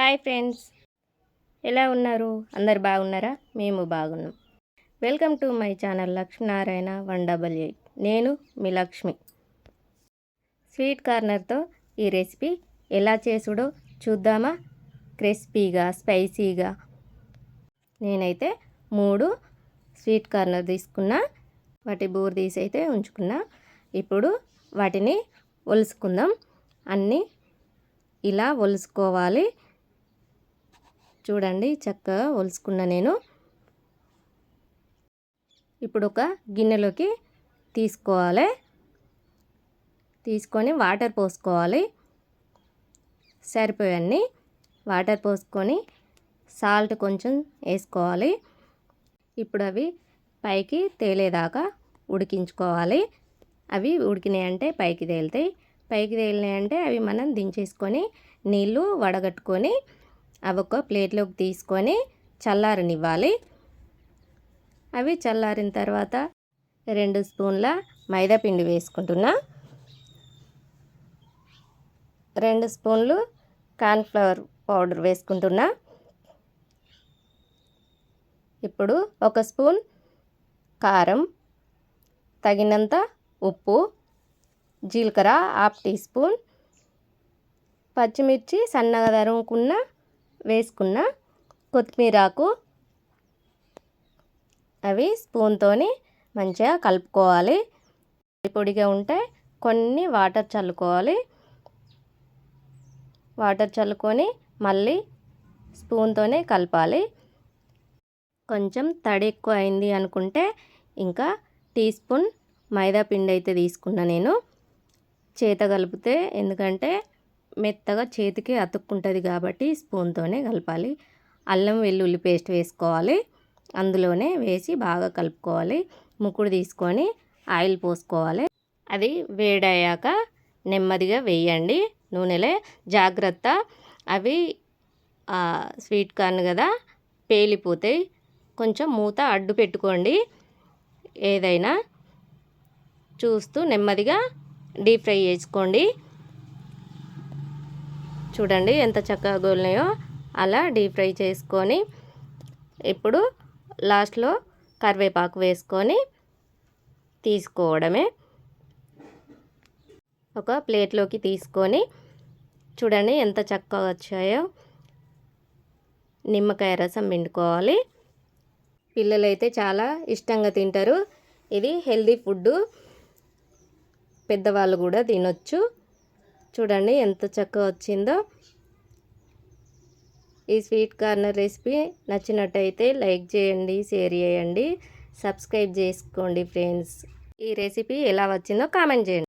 Hi friends. ఎలా ఉన్నారు? అందరు బాగున్నారా? మేము బాగున్నాం. Welcome to my channel Lakshminarayana one double eight. నేను మీ లక్ష్మి. స్వీట్ కార్నర్తో ఈ రెసిపీ ఎలా చేసుడో చూద్దామా? క్రిస్పీగా స్పైసీగా. నేనైతే మూడు స్వీట్ కార్నర్ తీసుకున్నా. వాటి బూర్ తీసి అయితే ఉంచుకున్నా. ఇప్పుడు వాటిని ఒలుసుకుందాం. అన్నీ ఇలా ఒలుసుకోవాలి. చూడండి చక్కగా ఒలుసుకున్న నేను. ఇప్పుడు ఒక గిన్నెలోకి తీసుకోవాలి. తీసుకొని వాటర్ పోసుకోవాలి. సరిపోయన్నీ వాటర్ పోసుకొని సాల్ట్ కొంచెం వేసుకోవాలి. ఇప్పుడు అవి పైకి తేలేదాకా ఉడికించుకోవాలి. అవి ఉడికినాయంటే పైకి తేలుతాయి. పైకి తేలినాయంటే అవి మనం దించేసుకొని నీళ్ళు వడగట్టుకొని అవి ఒక ప్లేట్లోకి తీసుకొని చల్లారనివ్వాలి. అవి చల్లారిన తర్వాత రెండు స్పూన్ల మైదా పిండి వేసుకుంటున్నా. రెండు స్పూన్లు కార్న్ఫ్లవర్ పౌడర్ వేసుకుంటున్నా. ఇప్పుడు ఒక స్పూన్ కారం తగినంత ఉప్పు జీలకర్ర హాఫ్ టీ స్పూన్ పచ్చిమిర్చి సన్నగా తరుముకున్న వేసుకున్న కొత్తిమీరాకు అవి స్పూన్తోని మంచిగా కలుపుకోవాలి. పొడిగా ఉంటే కొన్ని వాటర్ చల్లుకోవాలి. వాటర్ చల్లుకొని మళ్ళీ స్పూన్తోనే కలపాలి. కొంచెం తడి ఎక్కువ అయింది అనుకుంటే ఇంకా టీ స్పూన్ మైదా పిండి అయితే తీసుకున్నా నేను. చేత కలిపితే ఎందుకంటే మెత్తగా చేతికి అతుక్కుంటుంది కాబట్టి స్పూన్తోనే కలపాలి. అల్లం వెల్లుల్లి పేస్ట్ వేసుకోవాలి. అందులోనే వేసి బాగా కలుపుకోవాలి. ముక్కుడు తీసుకొని ఆయిల్ పోసుకోవాలి. అది వేడయ్యాక నెమ్మదిగా వేయండి. నూనెలే జాగ్రత్త. అవి స్వీట్ కార్న్ కదా పేలిపోతాయి. కొంచెం మూత అడ్డు పెట్టుకోండి. ఏదైనా చూస్తూ నెమ్మదిగా డీప్ ఫ్రై చేసుకోండి. చూడండి ఎంత చక్కగా గోలినాయో. అలా డీప్ ఫ్రై చేసుకొని ఇప్పుడు లాస్ట్లో కరివేపాకు వేసుకొని తీసుకోవడమే. ఒక ప్లేట్లోకి తీసుకొని చూడండి ఎంత చక్కగా వచ్చాయో. నిమ్మకాయ రసం పిండుకోవాలి. పిల్లలైతే చాలా ఇష్టంగా తింటారు. ఇది హెల్దీ ఫుడ్డు. పెద్దవాళ్ళు కూడా తినొచ్చు. చూడండి ఎంత చక్కగా వచ్చిందో. ఈ స్వీట్ కార్నర్ రెసిపీ నచ్చినట్టయితే లైక్ చేయండి షేర్ చేయండి సబ్స్క్రైబ్ చేసుకోండి ఫ్రెండ్స్. ఈ రెసిపీ ఎలా వచ్చిందో కామెంట్ చేయండి.